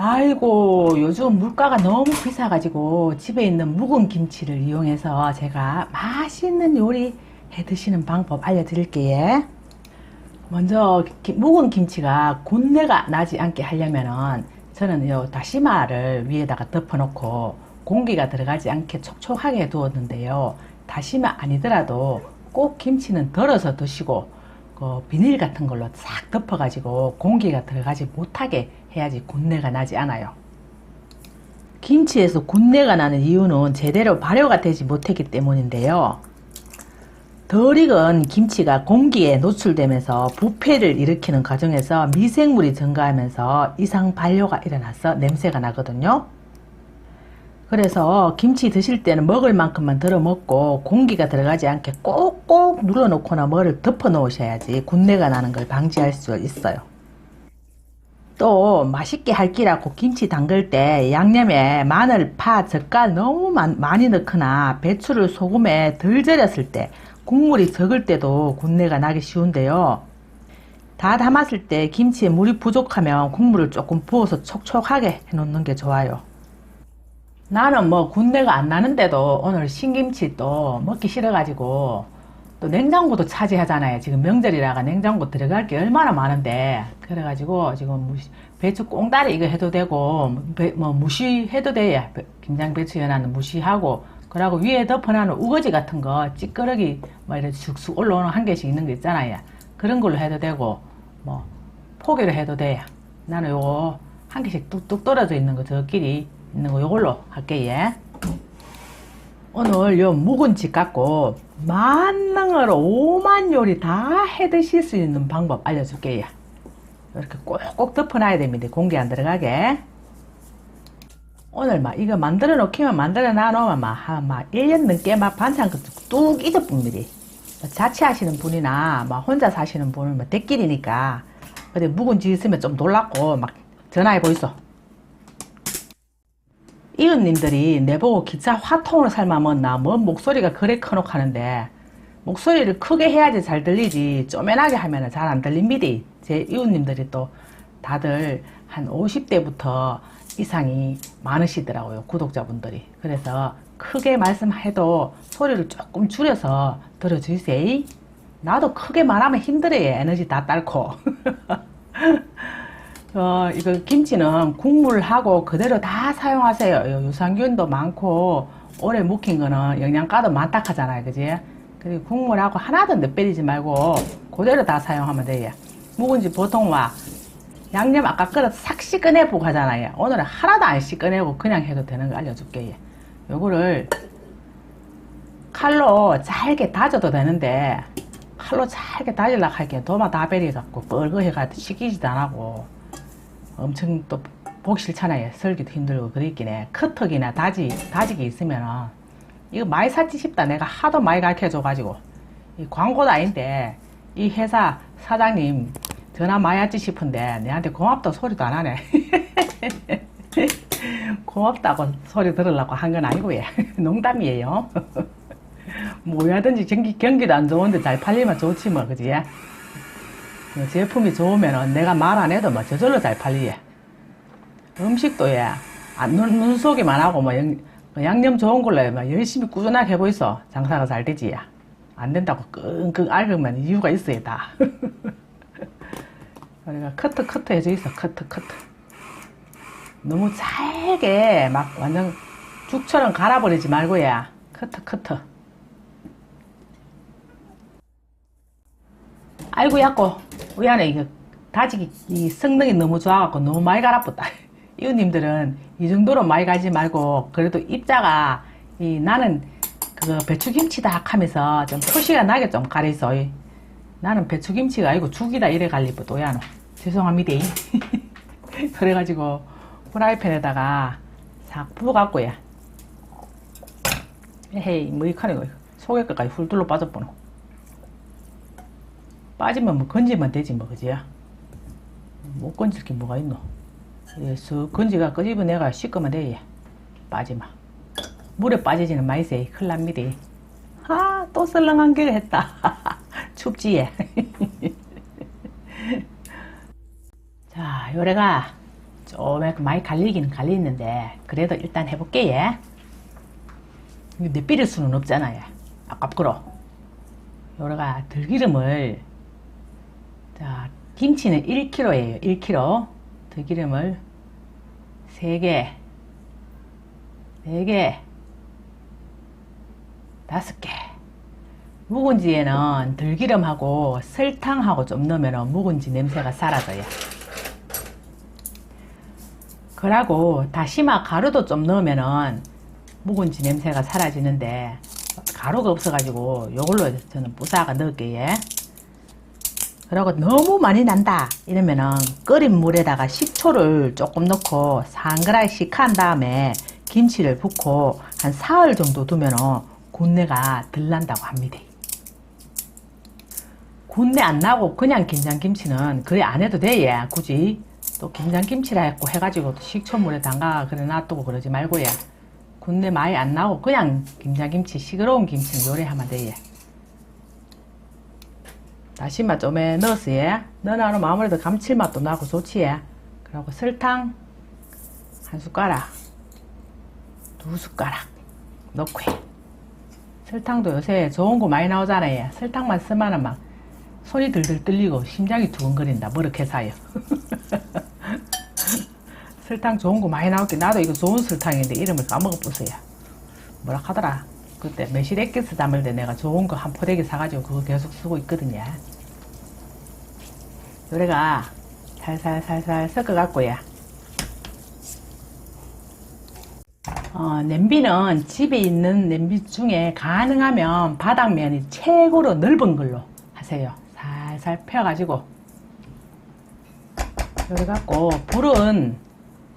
아이고 요즘 물가가 너무 비싸가지고 집에 있는 묵은 김치를 이용해서 제가 맛있는 요리 해 드시는 방법 알려드릴게요. 먼저 기- 묵은 김치가 군내가 나지 않게 하려면은 저는 요 다시마를 위에다가 덮어놓고 공기가 들어가지 않게 촉촉하게 두었는데요. 다시마 아니더라도 꼭 김치는 덜어서 드시고 그 비닐 같은 걸로 싹 덮어가지고 공기가 들어가지 못하게 해야지 군내가 나지 않아요. 김치에서 군내가 나는 이유는 제대로 발효가 되지 못했기 때문인데요. 덜 익은 김치가 공기에 노출되면서 부패를 일으키는 과정에서 미생물이 증가하면서 이상 발효가 일어나서 냄새가 나거든요. 그래서 김치 드실 때는 먹을 만큼만 덜어 먹고 공기가 들어가지 않게 꼭꼭 눌러 놓거나 뭐를 덮어 놓으셔야지 군내가 나는 걸 방지할 수 있어요. 또 맛있게 할 끼라고 김치 담글 때 양념에 마늘, 파, 젓갈 너무 많- 많이 넣거나 배추를 소금에 덜 절였을 때 국물이 적을 때도 군내가 나기 쉬운데요. 다 담았을 때 김치에 물이 부족하면 국물을 조금 부어서 촉촉하게 해 놓는 게 좋아요. 나는 뭐 군내가 안 나는데도 오늘 신김치 또 먹기 싫어가지고 또 냉장고도 차지하잖아요. 지금 명절이라가 냉장고 들어갈 게 얼마나 많은데 그래가지고 지금 배추 꽁다리 이거 해도 되고 배- 뭐 무시해도 돼요. 배- 김장 배추 연하는 무시하고 그러고 위에 덮어놓은 우거지 같은 거 찌끄러기 뭐 이렇게 쑥쑥 올라오는 한 개씩 있는 거 있잖아요. 그런 걸로 해도 되고 뭐 포기로 해도 돼요. 나는 요거 한 개씩 뚝뚝 떨어져 있는 거 저끼리 있는 거 요걸로 할게요. 예. 오늘 요 묵은지 갖고 만능으로 오만 요리 다 해 드실 수 있는 방법 알려줄게요. 이렇게 꼭꼭 덮어놔야 됩니다. 공기 안 들어가게. 오늘 막 이거 만들어 놓기만 만들어 놔놓으면 막, 한, 막 1년 넘게 막 반찬 뚝 잊어뿐들이. 자취하시는 분이나 막 혼자 사시는 분은 뭐 대길이니까. 근데 묵은지 있으면 좀 놀랍고 막 전화해 보이소. 이웃님들이 내보고 기차 화통을 삶아먹나 뭔 목소리가 그래 커놓고 하는데 목소리를 크게 해야지 잘 들리지 쪼매나게 하면 잘 안 들립니다. 제 이웃님들이 또 다들 한 50대부터 이상이 많으시더라고요. 구독자분들이. 그래서 크게 말씀해도 소리를 조금 줄여서 들어주세요. 나도 크게 말하면 힘들어요. 에너지 다 딸고. 어, 이거 김치는 국물하고 그대로 다 사용하세요. 요 유산균도 많고 오래 묵힌 거는 영양가도 많다 하잖아요. 그지? 그리고 국물하고 하나도 넣빼리지 말고 그대로 다 사용하면 돼요. 묵은지 보통 와 양념 아까 끓여서 싹 씻어내고 하잖아요. 오늘은 하나도 안 씻어내고 그냥 해도 되는 거 알려줄게요. 요거를 칼로 잘게 다져도 되는데 칼로 잘게 다지려고 할게 도마 다 베려갖고 뻘거해가지고 식히지도 안 하고 엄청 또 보기 싫잖아요. 설기도 힘들고 그랬긴 해. 커터기나 다지, 다지기 있으면은 이거 많이 샀지 싶다. 내가 하도 많이 가르쳐줘가지고. 이 광고도 아닌데 이 회사 사장님 전화 많이 왔지 싶은데 내한테 고맙다 소리도 안 하네. 고맙다고 소리 들으려고 한 건 아니고 예. 농담이에요. 뭐야든지 경기, 경기도 안 좋은데 잘 팔리면 좋지 뭐 그지? 그 제품이 좋으면 내가 말 안 해도 뭐 저절로 잘 팔리예. 음식도 예. 아, 눈, 눈속이만 하고 뭐 양, 그 양념 좋은 걸로 해. 뭐 열심히 꾸준하게 해보이소. 장사가 잘 되지. 야. 안 된다고 끙끙 앓으면 이유가 있어요, 다. 우리가 커트 커트 해줘 있어. 커트 커트. 너무 잘게 막 완전 죽처럼 갈아버리지 말고 야. 커트 커트. 아이고 야꼬 우리 안에 이거 다지기 이 성능이 너무 좋아갖고 너무 많이 갈아붙다. 이웃님들은 이 정도로 많이 가지 말고 그래도 입자가 이 나는 그 배추김치다 하면서 좀 표시가 나게 좀 가리소 나는 배추김치가 아니고 죽이다 이래 갈리고 또야노 죄송합니다. 그래가지고 프라이팬에다가 싹 부어갖고야. 에헤이 뭐 이카네 속에 끝까지 훌둘러 빠져보노 빠지면 뭐 건지면 되지 뭐 그지? 못 건질 게 뭐가 있노? 쓱 건지가 끄집어 내가 씻으면 돼. 빠지마. 물에 빠지지는 마이세. 큰일 납니다. 아, 또 썰렁한 게 했다. 춥지, 예. 자, 요래가 좀 많이 갈리긴 갈리는데 그래도 일단 해볼게 예. 내 비릴 수는 없잖아요. 아깝구로. 요래가 들기름을 자 김치는 1kg예요. 1kg 들기름을 3개 4개 5개 묵은지에는 들기름하고 설탕하고 좀 넣으면 묵은지 냄새가 사라져요. 그러고 다시마 가루도 좀 넣으면은 묵은지 냄새가 사라지는데 가루가 없어가지고 요걸로 저는 부사가 넣을게요. 그리고 너무 많이 난다 이러면은 끓인 물에다가 식초를 조금 넣고 상그라씩 한 다음에 김치를 붓고 한 사흘 정도 두면은 군내가 덜 난다고 합니다. 군내 안 나고 그냥 김장김치는 그래 안 해도 돼, 예. 굳이. 또 김장김치라 했고 해가지고 또 식초물에 담가 그래 놔두고 그러지 말고, 예. 군내 많이 안 나고 그냥 김장김치, 시끄러운 김치는 요리하면 돼, 예. 다시마 좀에 넣었어, 예. 넣어놓으면 아무래도 감칠맛도 나고 좋지, 예. 그리고 설탕 한 숟가락, 두 숟가락 넣고, 해. 설탕도 요새 좋은 거 많이 나오잖아요. 설탕만 쓰면은 막 손이 들들 떨리고 심장이 두근거린다. 뭐렇게 사요. 설탕 좋은 거 많이 나올게 나도 이거 좋은 설탕인데 이름을 까먹어 보세요. 뭐라 하더라. 그때 매실 액기스 담을 때 내가 좋은 거 한 포대기 사가지고 그거 계속 쓰고 있거든요. 요래가 살살살살 섞어갖고요. 어, 냄비는 집에 있는 냄비 중에 가능하면 바닥면이 최고로 넓은 걸로 하세요. 살살 펴가지고. 요래 갖고, 불은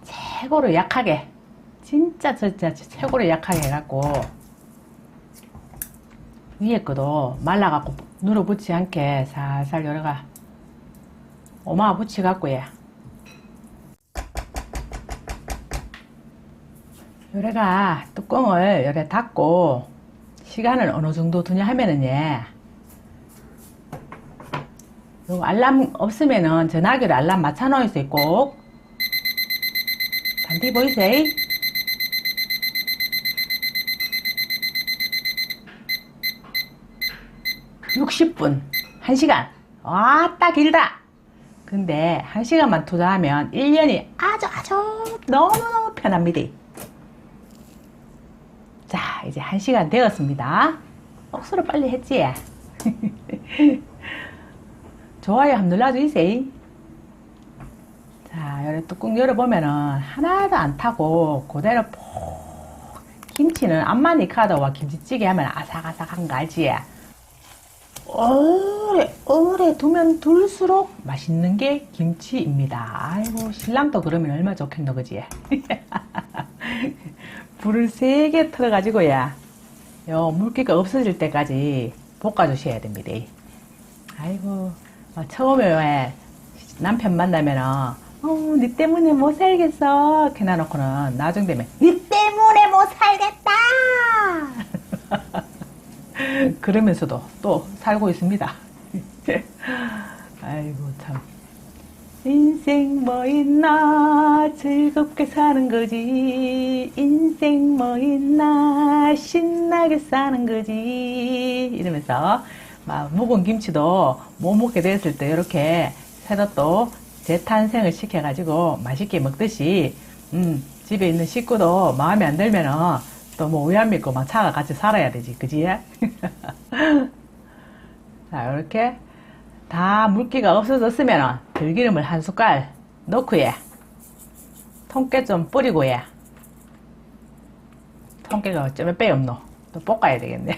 최고로 약하게, 진짜 진짜 최고로 약하게 해갖고, 위에 거도 말라갖고 눌어 붙지 않게 살살 요래가 오마 붙여갖고, 예. 요래가 뚜껑을 요래 닫고 시간을 어느 정도 두냐 하면은 예. 요 알람 없으면은 전화기로 알람 맞춰 놓을 수 있고 단디 보이세요? (60분) (1시간) 와따 길다 근데 (1시간만) 투자하면 (1년이) 아주 아주 너무너무 편합니다 자, 이제 한 시간 되었습니다. 억수로 빨리 했지? 좋아요 한번 눌러주세요. 자, 여기 뚜껑 열어보면은 하나도 안 타고 그대로 푹 김치는 암만 익하다와 김치찌개 하면 아삭아삭한 거 알지? 오래 오래 두면 둘수록 맛있는 게 김치입니다. 아이고 신랑도 그러면 얼마 좋겠노 그지? 불을 세게 틀어가지고 야 요 물기가 없어질 때까지 볶아주셔야 됩니다. 아이고 어, 처음에 왜 남편 만나면은 어, 니 때문에 못 살겠어 놔놓고는 나중 되면 니 때문에 못 살겠다 그러면서도 또 살고 있습니다. 아이고 참. 인생 뭐 있나? 즐겁게 사는 거지. 인생 뭐 있나? 신나게 사는 거지. 이러면서 막 묵은 김치도 못 먹게 됐을 때 이렇게 새로 또 재탄생을 시켜가지고 맛있게 먹듯이 음, 집에 있는 식구도 마음에 안 들면은 또뭐 우유 안 믿고 막 차가 같이 살아야 되지 그지? 자 이렇게 다 물기가 없어졌으면 들기름을 한 숟갈 넣고 예. 통깨 좀 뿌리고 예. 통깨가 어쩌면 빼 없노. 또 볶아야 되겠네.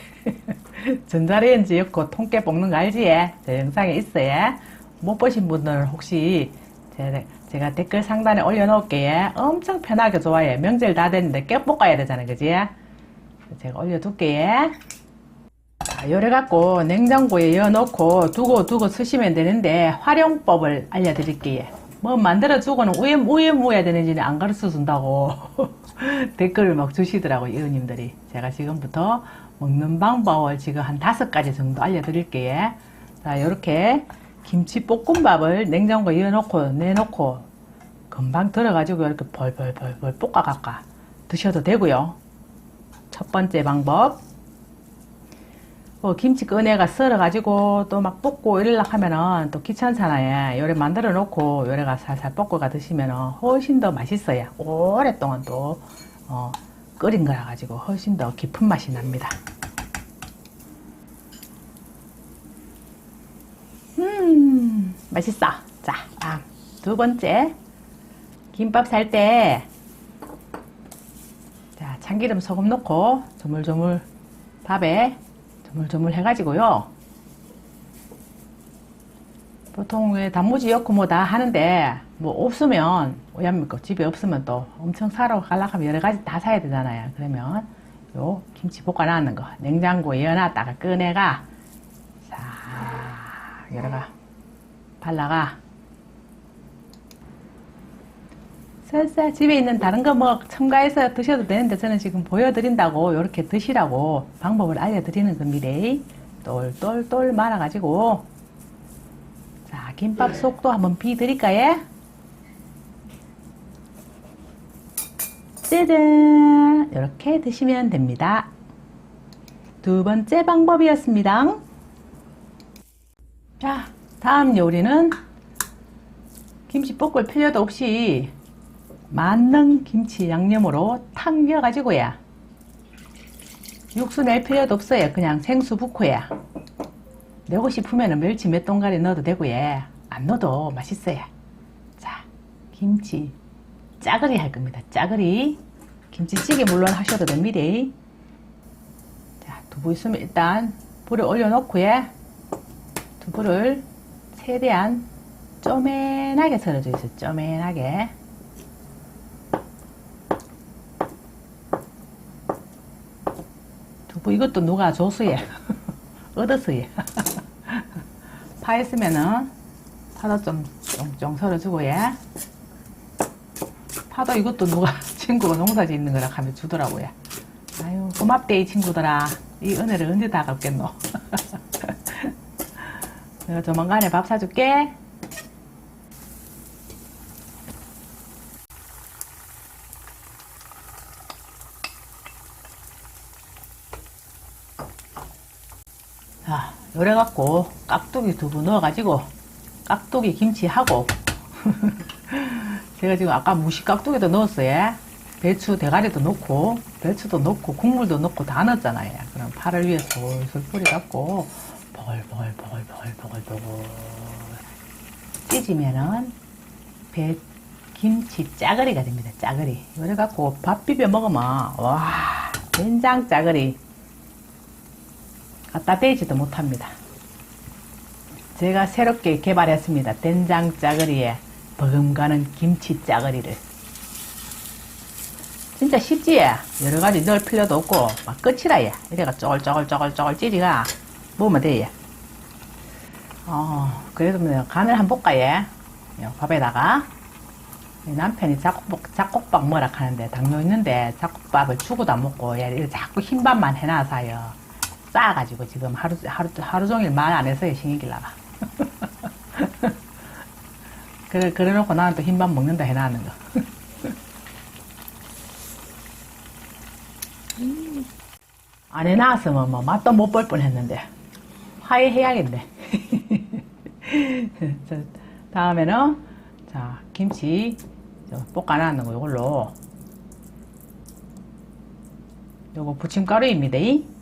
전자레인지 였고 통깨 볶는 거 알지? 예? 제 영상에 있어 예. 못 보신 분들은 혹시 제, 제가 댓글 상단에 올려놓을게요. 예. 엄청 편하게 좋아요. 명절 다 됐는데 깨 볶아야 되잖아 그지? 제가 올려둘게요. 자, 요래 갖고 냉장고에 넣어놓고 두고 두고 쓰시면 되는데 활용법을 알려드릴게요. 뭐 만들어 두고는 우에 우에 모아야 되는지는 안 가르쳐 준다고 댓글을 막 주시더라고요, 이웃님들이. 제가 지금부터 먹는 방법을 지금 한 다섯 가지 정도 알려드릴게요. 자, 요렇게 김치 볶음밥을 냉장고에 넣어놓고 내놓고 금방 들어가지고 이렇게 벌벌벌벌 볶아갈까 드셔도 되고요. 첫 번째 방법. 뭐 김치 꺼내가 썰어가지고 또 막 볶고 이러려 하면은 또 귀찮잖아요. 요래 만들어 놓고 요래가 살살 볶아가 드시면은 훨씬 더 맛있어요. 오랫동안 또, 어, 끓인 거라 가지고 훨씬 더 깊은 맛이 납니다. 음, 맛있어. 자, 다음. 두 번째. 김밥 살 때, 자, 참기름 소금 넣고 조물조물 밥에 조물조물 해가지고요. 보통 왜 단무지 넣고 뭐 다 하는데, 뭐 없으면, 왜합니까? 집에 없으면 또 엄청 사러 하면 여러 가지 다 사야 되잖아요. 그러면 요 김치 볶아놨는 거 냉장고에 넣어놨다가 꺼내가, 자, 여러가 발라가, 살살 집에 있는 다른 거 뭐 첨가해서 드셔도 되는데 저는 지금 보여드린다고 이렇게 드시라고 방법을 알려드리는 겁니다. 똘똘똘 말아가지고 자 김밥 속도 한번 비드릴까요? 짜잔 이렇게 드시면 됩니다. 두 번째 방법이었습니다. 자 다음 요리는 김치 볶을 필요도 없이 만능 김치 양념으로 탁 넣어가지고야. 육수 낼 필요도 없어요 그냥 생수 붓고야. 내고 싶으면 멸치 몇 동가리 넣어도 되고요 안 넣어도 맛있어요 자 김치 짜글이 할 겁니다. 짜글이 김치찌개 물론 하셔도 됩니다. 자 두부 있으면 일단 불에 올려놓고요 두부를 최대한 쪼맨하게 썰어줘 있어요 쪼맨하게 두부 이것도 누가 줬어요. 얻었어요. 파 있으면은 파도 좀 쫑쫑 썰어주고 예. 파도 이것도 누가 친구가 농사 짓는 거라 하면 주더라고요. 아유 고맙대 이 친구들아. 이 은혜를 언제 다 갚겠노. 내가 조만간에 밥 사줄게. 자, 요래 갖고 깍두기 두부 넣어가지고 깍두기 김치하고 제가 지금 아까 무시 깍두기도 넣었어요. 배추 대가리도 넣고 배추도 넣고 국물도 넣고 다 넣었잖아요. 그럼 파를 위에 솔솔 뿌려갖고 벌벌벌벌벌벌 찢으면은 배 김치 짜글이가 됩니다. 짜글이. 요래갖고 밥 비벼 먹으면 와 된장 짜글이 갖다 대지도 못합니다. 제가 새롭게 개발했습니다. 된장 짜글이에 버금가는 김치 짜글이를. 진짜 쉽지? 여러 가지 넣을 필요도 없고, 막 끝이라, 예. 이래가 쪼글쪼글쪼글쪼글 찌리가 먹으면 돼, 예. 어, 그래도 뭐 간을 한번 볼까, 예. 요 밥에다가. 남편이 잡곡밥, 잡곡밥 뭐라 하는데, 당뇨 있는데, 잡곡밥을 주고도 안 먹고, 예, 이렇게 자꾸 흰밥만 해놔서요. 싸가지고 지금 하루, 하루, 하루 종일 말 안 해서요, 신경질나가. 그래, 그래 놓고 나는 또 흰밥 먹는다 해놨는 거. 음. 안 해놨으면 뭐 맛도 못 볼 뻔 했는데. 화해해야겠네. 자, 다음에는, 자, 김치, 저 볶아놨는 거 요걸로, 요거 부침가루입니다.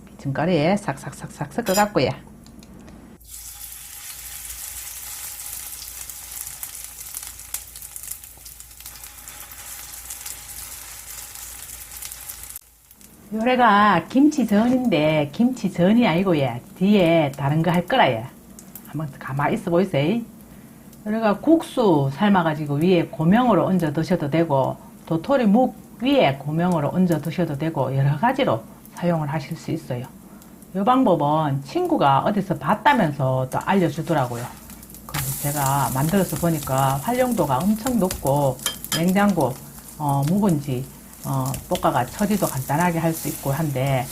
부침가루에 싹싹싹싹 섞어갖고요. 요래가 김치전인데 김치전이 아니고 예 뒤에 다른 거 할 거라 예 한번 가만히 있어 보이세요? 요래가 국수 삶아가지고 위에 고명으로 얹어 드셔도 되고 도토리 묵 위에 고명으로 얹어 드셔도 되고 여러 가지로 사용을 하실 수 있어요. 이 방법은 친구가 어디서 봤다면서 또 알려주더라고요. 그래서 제가 만들어서 보니까 활용도가 엄청 높고 냉장고 어, 묵은지 어, 볶아가 처리도 간단하게 할 수 있고 한데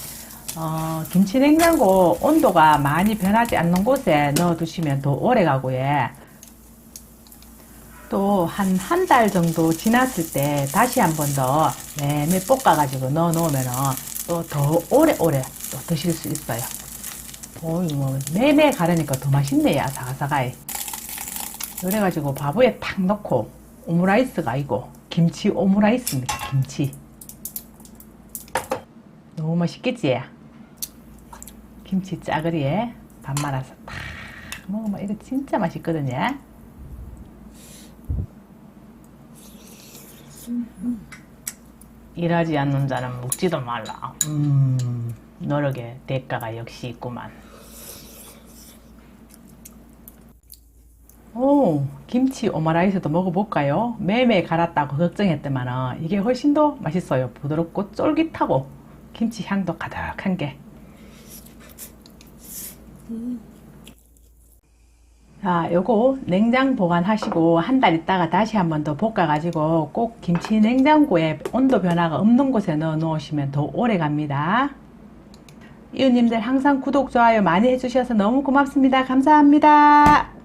어, 김치 냉장고 온도가 많이 변하지 않는 곳에 넣어 두시면 더 오래 가고 예. 또한 한 달 정도 지났을 때 다시 한 번 더 매매 볶아가지고 넣어 놓으면은 또 더 오래오래 또 드실 수 있어요. 어이 뭐 매매 가르니까 더 맛있네요 아삭아삭하게. 그래가지고 밥에 탁 넣고 오므라이스가 아니고 김치 오므라이스입니다 김치. 너무 맛있겠지? 김치 짜글이에 밥 말아서 탁 먹으면 이거 진짜 맛있거든요. 일하지 않는 자는 먹지도 말라. 음, 노력의 대가가 역시 있구만. 오, 김치 오마라이스도 먹어볼까요? 매매 갈았다고 걱정했더만 이게 훨씬 더 맛있어요. 부드럽고 쫄깃하고 김치 향도 가득한 게. 자, 요거 냉장 보관하시고 한 달 있다가 다시 한 번 더 볶아가지고 꼭 김치 냉장고에 온도 변화가 없는 곳에 넣어 놓으시면 더 오래 갑니다. 이웃님들 항상 구독, 좋아요 많이 해주셔서 너무 고맙습니다. 감사합니다.